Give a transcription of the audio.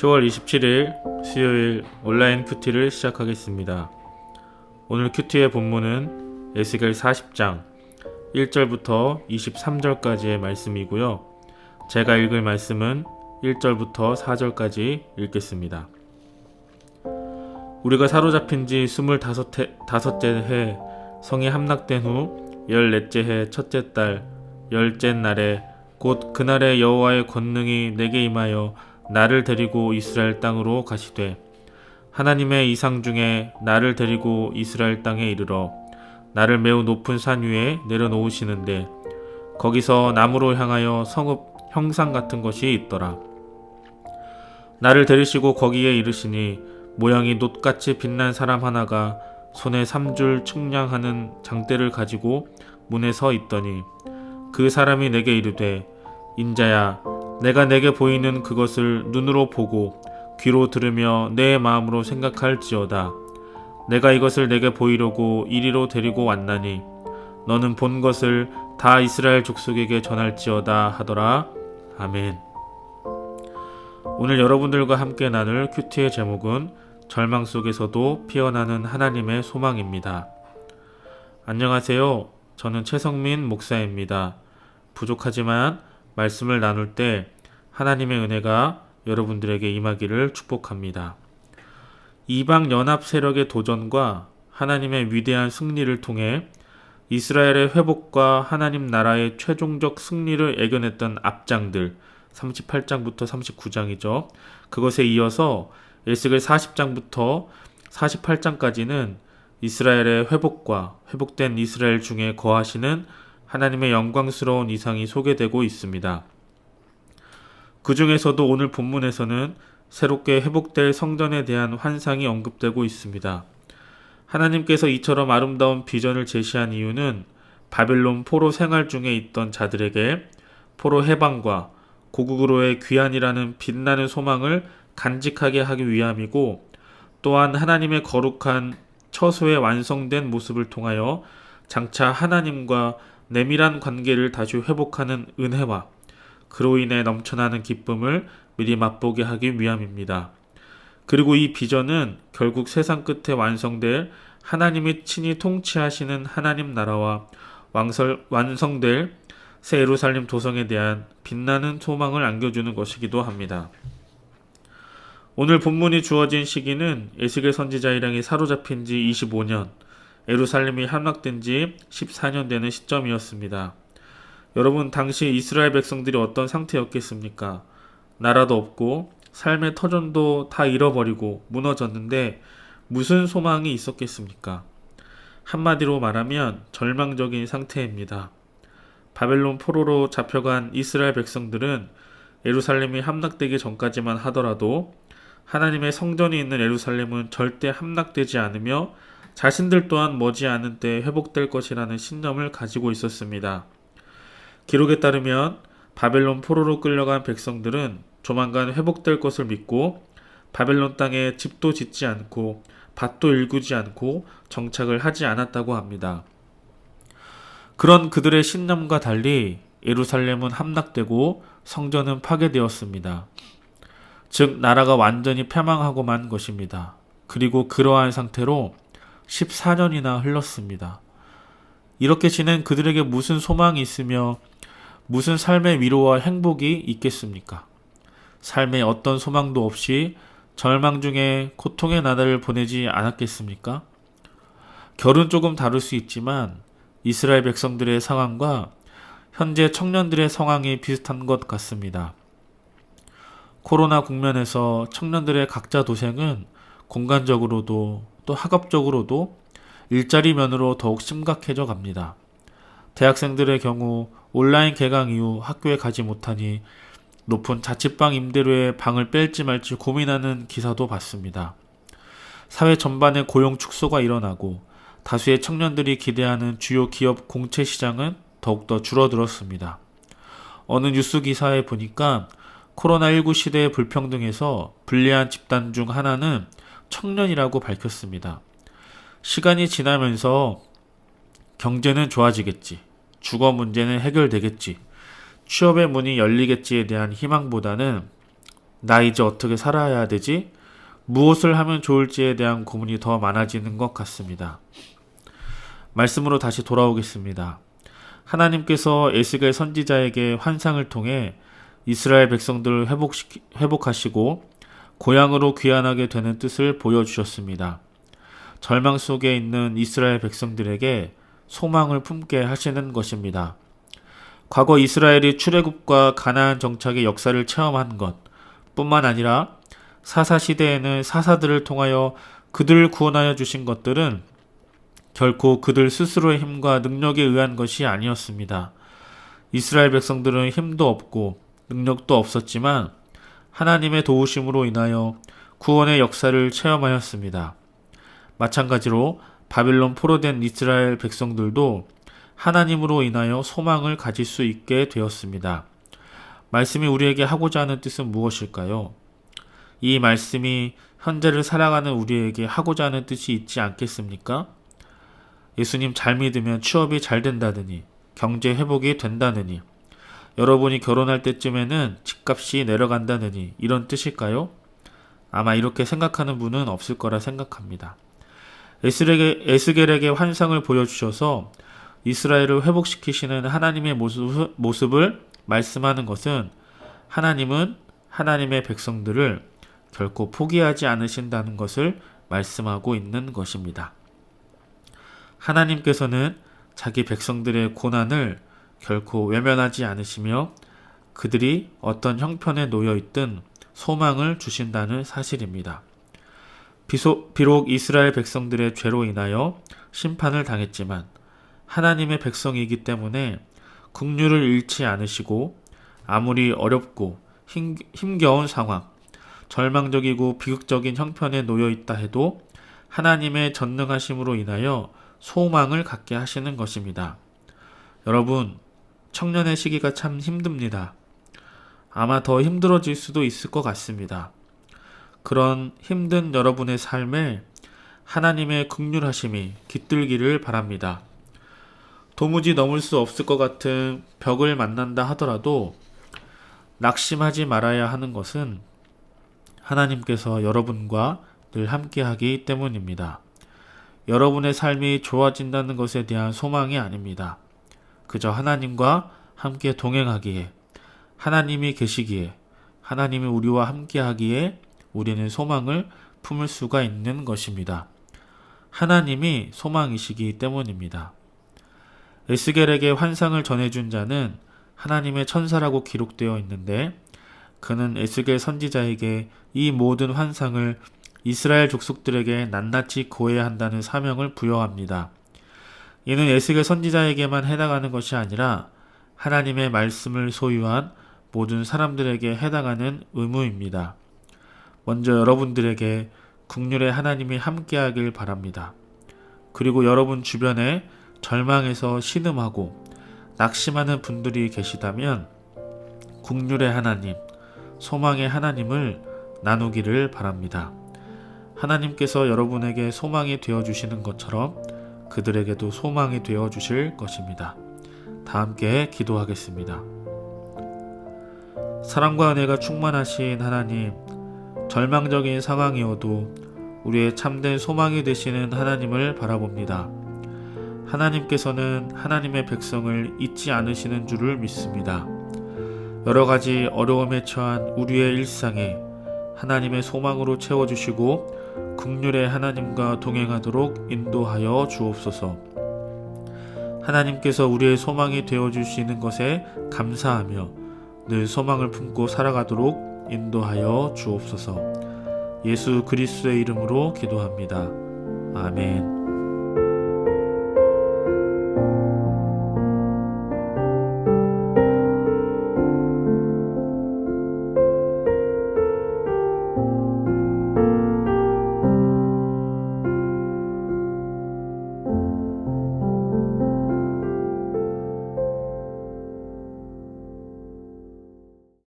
10월 27일 수요일 온라인 큐티를 시작하겠습니다. 오늘 큐티의 본문은 에스겔 40장 1절부터 23절까지의 말씀이고요. 제가 읽을 말씀은 1절부터 4절까지 읽겠습니다. 우리가 사로잡힌 지 25째 해 성이 함락된 후 열넷째 해 첫째 달 열째 날에 곧 그날의 여호와의 권능이 내게 임하여 나를 데리고 이스라엘 땅으로 가시되 하나님의 이상 중에 나를 데리고 이스라엘 땅에 이르러 나를 매우 높은 산 위에 내려놓으시는데 거기서 나무로 향하여 성읍 형상 같은 것이 있더라. 나를 데리시고 거기에 이르시니 모양이 놋같이 빛난 사람 하나가 손에 삼줄 측량하는 장대를 가지고 문에 서 있더니 그 사람이 내게 이르되 인자야 내가 내게 보이는 그것을 눈으로 보고 귀로 들으며 내 마음으로 생각할지어다. 내가 이것을 내게 보이려고 이리로 데리고 왔나니 너는 본 것을 다 이스라엘 족속에게 전할지어다 하더라. 아멘. 오늘 여러분들과 함께 나눌 큐티의 제목은 절망 속에서도 피어나는 하나님의 소망입니다. 안녕하세요. 저는 최성민 목사입니다. 부족하지만 말씀을 나눌 때 하나님의 은혜가 여러분들에게 임하기를 축복합니다. 이방 연합 세력의 도전과 하나님의 위대한 승리를 통해 이스라엘의 회복과 하나님 나라의 최종적 승리를 애겨냈던 앞장들 38장부터 39장이죠. 그것에 이어서 에스겔 40장부터 48장까지는 이스라엘의 회복과 회복된 이스라엘 중에 거하시는 하나님의 영광스러운 이상이 소개되고 있습니다. 그 중에서도 오늘 본문에서는 새롭게 회복될 성전에 대한 환상이 언급되고 있습니다. 하나님께서 이처럼 아름다운 비전을 제시한 이유는 바벨론 포로 생활 중에 있던 자들에게 포로 해방과 고국으로의 귀환이라는 빛나는 소망을 간직하게 하기 위함이고 또한 하나님의 거룩한 처소의 완성된 모습을 통하여 장차 하나님과 내밀한 관계를 다시 회복하는 은혜와 그로 인해 넘쳐나는 기쁨을 미리 맛보게 하기 위함입니다. 그리고 이 비전은 결국 세상 끝에 완성될 하나님이 친히 통치하시는 하나님 나라와 왕설, 완성될 새 예루살렘 도성에 대한 빛나는 소망을 안겨주는 것이기도 합니다. 오늘 본문이 주어진 시기는 에스겔 선지자 일행이 사로잡힌 지 25년, 에루살렘이 함락된 지 14년 되는 시점이었습니다. 여러분, 당시 이스라엘 백성들이 어떤 상태였겠습니까? 나라도 없고, 삶의 터전도 다 잃어버리고 무너졌는데, 무슨 소망이 있었겠습니까? 한마디로 말하면 절망적인 상태입니다. 바벨론 포로로 잡혀간 이스라엘 백성들은 예루살렘이 함락되기 전까지만 하더라도 하나님의 성전이 있는 예루살렘은 절대 함락되지 않으며 자신들 또한 머지않은 때 회복될 것이라는 신념을 가지고 있었습니다. 기록에 따르면 바벨론 포로로 끌려간 백성들은 조만간 회복될 것을 믿고 바벨론 땅에 집도 짓지 않고 밭도 일구지 않고 정착을 하지 않았다고 합니다. 그런 그들의 신념과 달리 예루살렘은 함락되고 성전은 파괴되었습니다. 즉 나라가 완전히 패망하고 만 것입니다. 그리고 그러한 상태로 14년이나 흘렀습니다. 이렇게 지낸 그들에게 무슨 소망이 있으며 무슨 삶의 위로와 행복이 있겠습니까? 삶에 어떤 소망도 없이 절망 중에 고통의 나날을 보내지 않았겠습니까? 결은 조금 다를 수 있지만 이스라엘 백성들의 상황과 현재 청년들의 상황이 비슷한 것 같습니다. 코로나 국면에서 청년들의 각자 도생은 공간적으로도 또 학업적으로도 일자리 면으로 더욱 심각해져 갑니다. 대학생들의 경우 온라인 개강 이후 학교에 가지 못하니 높은 자취방 임대료에 방을 뺄지 말지 고민하는 기사도 봤습니다. 사회 전반의 고용 축소가 일어나고 다수의 청년들이 기대하는 주요 기업 공채 시장은 더욱더 줄어들었습니다. 어느 뉴스 기사에 보니까 코로나19 시대의 불평등에서 불리한 집단 중 하나는 청년이라고 밝혔습니다. 시간이 지나면서 경제는 좋아지겠지. 주거 문제는 해결되겠지. 취업의 문이 열리겠지에 대한 희망보다는 나 이제 어떻게 살아야 되지? 무엇을 하면 좋을지에 대한 고민이 더 많아지는 것 같습니다. 말씀으로 다시 돌아오겠습니다. 하나님께서 에스겔 선지자에게 환상을 통해 이스라엘 백성들을 회복시키, 회복하시고 고향으로 귀환하게 되는 뜻을 보여주셨습니다. 절망 속에 있는 이스라엘 백성들에게 소망을 품게 하시는 것입니다. 과거 이스라엘이 출애굽과 가나안 정착의 역사를 체험한 것 뿐만 아니라 사사 시대에는 사사들을 통하여 그들을 구원하여 주신 것들은 결코 그들 스스로의 힘과 능력에 의한 것이 아니었습니다. 이스라엘 백성들은 힘도 없고 능력도 없었지만 하나님의 도우심으로 인하여 구원의 역사를 체험하였습니다. 마찬가지로 바빌론 포로된 이스라엘 백성들도 하나님으로 인하여 소망을 가질 수 있게 되었습니다. 말씀이 우리에게 하고자 하는 뜻은 무엇일까요? 이 말씀이 현재를 살아가는 우리에게 하고자 하는 뜻이 있지 않겠습니까? 예수님 잘 믿으면 취업이 잘 된다느니, 경제 회복이 된다느니, 여러분이 결혼할 때쯤에는 집값이 내려간다느니, 이런 뜻일까요? 아마 이렇게 생각하는 분은 없을 거라 생각합니다. 에스겔에게, 환상을 보여주셔서 이스라엘을 회복시키시는 하나님의 모습, 모습을 말씀하는 것은 하나님은 하나님의 백성들을 결코 포기하지 않으신다는 것을 말씀하고 있는 것입니다. 하나님께서는 자기 백성들의 고난을 결코 외면하지 않으시며 그들이 어떤 형편에 놓여 있든 소망을 주신다는 사실입니다. 비록 이스라엘 백성들의 죄로 인하여 심판을 당했지만 하나님의 백성이기 때문에 국류를 잃지 않으시고 아무리 어렵고 힘, 힘겨운 상황, 절망적이고 비극적인 형편에 놓여 있다 해도 하나님의 전능하심으로 인하여 소망을 갖게 하시는 것입니다. 여러분, 청년의 시기가 참 힘듭니다. 아마 더 힘들어질 수도 있을 것 같습니다. 그런 힘든 여러분의 삶에 하나님의 극률하심이 깃들기를 바랍니다. 도무지 넘을 수 없을 것 같은 벽을 만난다 하더라도 낙심하지 말아야 하는 것은 하나님께서 여러분과 늘 함께하기 때문입니다. 여러분의 삶이 좋아진다는 것에 대한 소망이 아닙니다. 그저 하나님과 함께 동행하기에, 하나님이 계시기에, 하나님이 우리와 함께 하기에 우리는 소망을 품을 수가 있는 것입니다. 하나님이 소망이시기 때문입니다. 에스겔에게 환상을 전해준 자는 하나님의 천사라고 기록되어 있는데 그는 에스겔 선지자에게 이 모든 환상을 이스라엘 족속들에게 낱낱이 고해야 한다는 사명을 부여합니다. 이는 에스겔 선지자에게만 해당하는 것이 아니라 하나님의 말씀을 소유한 모든 사람들에게 해당하는 의무입니다. 먼저 여러분들에게 국률의 하나님이 함께하길 바랍니다. 그리고 여러분 주변에 절망에서 신음하고 낙심하는 분들이 계시다면 국률의 하나님, 소망의 하나님을 나누기를 바랍니다. 하나님께서 여러분에게 소망이 되어 주시는 것처럼 그들에게도 소망이 되어 주실 것입니다. 다 함께 기도하겠습니다. 사랑과 은혜가 충만하신 하나님, 절망적인 상황이어도 우리의 참된 소망이 되시는 하나님을 바라봅니다. 하나님께서는 하나님의 백성을 잊지 않으시는 줄을 믿습니다. 여러 가지 어려움에 처한 우리의 일상에 하나님의 소망으로 채워주시고 극률의 하나님과 동행하도록 인도하여 주옵소서. 하나님께서 우리의 소망이 되어 주시는 것에 감사하며 늘 소망을 품고 살아가도록 인도하여 주옵소서. 예수 그리스도의 이름으로 기도합니다. 아멘.